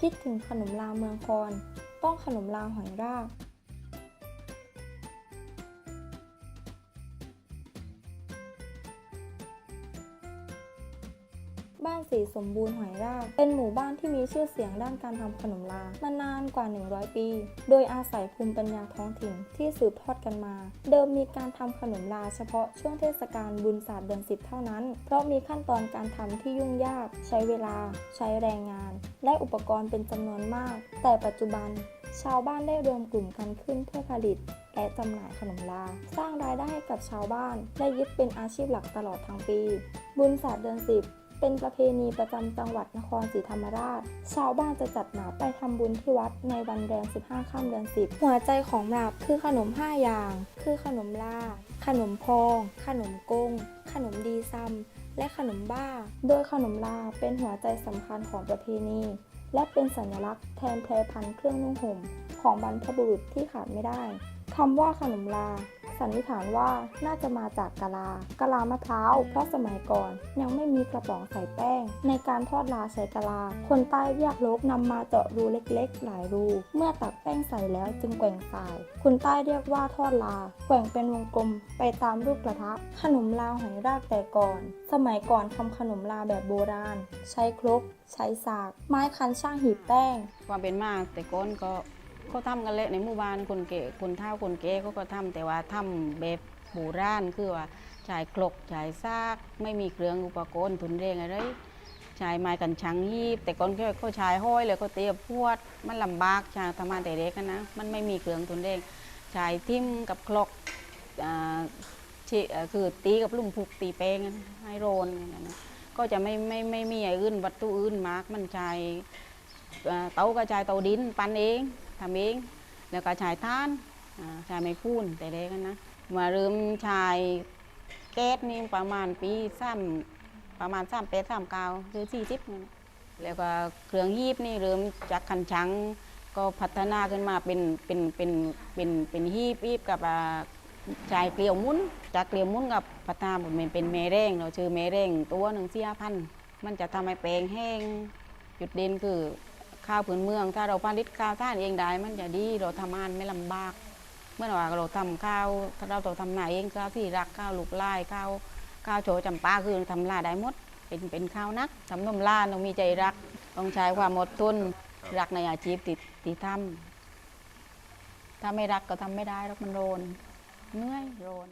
คิดถึงขนมลาเมืองคอน ต้องขนมลาหอยราก บ้านสีสมบูรณ์หอยราก เป็นหมู่บ้านที่มีชื่อเสียงด้านการทำขนมลามานานกว่า 100 ปี โดยอาศัยภูมิปัญญาท้องถิ่นที่สืบทอดกันมา เดิมมีการทำขนมลาเฉพาะช่วงเทศกาลบุญศาสตร์เดือนสิบเท่านั้น เพราะมีขั้นตอนการทำที่ยุ่งยาก ใช้เวลา ใช้แรงงาน และอุปกรณ์เป็นจำนวนมาก แต่ปัจจุบันชาวบ้านได้รวมกลุ่มกันขึ้นเพื่อผลิต และจำหน่ายขนมลา สร้างรายได้ให้กับชาวบ้าน และยึดเป็นอาชีพหลักตลอดทั้งปี บุญศาสตร์เดือนสิบ เป็นประเพณีประจำจังหวัดนครศรีธรรมราช ชาวบ้านจะจัดหนาไปทำบุญที่วัดในวันแรม15 ค่ำเดือน 10 หัวใจของหราบคือขนม 5 อย่าง คือขนมลา ขนมพอง ขนมกง ขนมดีซัม และขนมบ้า โดยขนมลาเป็นหัวใจสำคัญของประเพณี และเป็นสัญลักษณ์แทนแพรพันเครื่องนุ่งห่มของบรรพบุรุษที่ขาดไม่ได้คำว่าขนมลา สันนิษฐานว่าน่าจะมาจากกะลากะลามะพร้าวเพราะสมัยก่อน ยังไม่มีกระป๋องใส่แป้ง ในการทอดลาใช้กะลา คนใต้เรียกลกนำมาเจาะรูเล็กๆ หลายรู เมื่อตักแป้งใส่แล้วจึงแกว่งสาย คนใต้เรียกว่าทอดลา แกว่งเป็นวงกลมไปตามรูปกระทะ ขนมลาหอยรากแต่ก่อน สมัยก่อนทำขนมลาแบบโบราณ ใช้ครกใช้สาก ไม้คันช่างหีบแป้ง ความเป็นมากแต่ก้นก็ ก็ทำกันแหละในหมู่บ้านคนเก๋คนเฒ่าคนแก่เขาก็ทำแต่ว่าทำแบบโบราณคือว่าใช้ครกใช้ซาก ไม่มีเครื่องอุปกรณ์ทุนแรงอะไรใช้ไม้กันชังยีบ แต่ก่อนเขาเขาใช้ห้อยเลยเขาเตียบพวด มันลำบากชาวทำมาแต่เด็กนะมันไม่มีเครื่องทุนแรงใช้ทิ่มกับครกคือตีกับลุ่มพุกตีแป้งให้โรนนะก็จะไม่ไม่ไม่มีอย่างอื่นวัตถุอื่นมากมันใช้เตาก็ใช้เตาดินปั้นเอง ทำเอง แล้วก็ใช้ท่านอ่าใช้ไม้พูนแต่เด็กนะมาเริ่มใช้แก๊สนี่ประมาณปีสามประมาณสามเป็ดสามเก้าหรือสี่สิบนี่แล้วก็เครื่องยีบนี่เริ่มจากขันชังก็พัฒนาขึ้นมาเป็นเป็นเป็นเป็นเป็นฮีบอีบกับชายเกลียวมุนจากเกลียวมุนกับพัฒนาเป็นเป็นเมแรงเราชื่อเมแรงตัวหนึ่งเสี่ห้าพันมันจะทำให้แปลงแห้งจุดเด่นคือ ข้าวพื้นเมือง ถ้าเราผลิตข้าวท่านเองได้ มันจะดีเราทำงานไม่ลำบาก เมื่อว่าเราทำข้าวถ้าเราเราทำนาเองข้าวที่รักข้าวลูกไล่ข้าวข้าวโฉจำปาคือทำลาได้หมด เป็นเป็นข้าวนักทำนมล่าต้องมีใจรักต้องใช้ความอดทนรักในอาชีพติดติดทำถ้าไม่รักก็ทำไม่ได้รอกมันโรนเหนื่อยโรน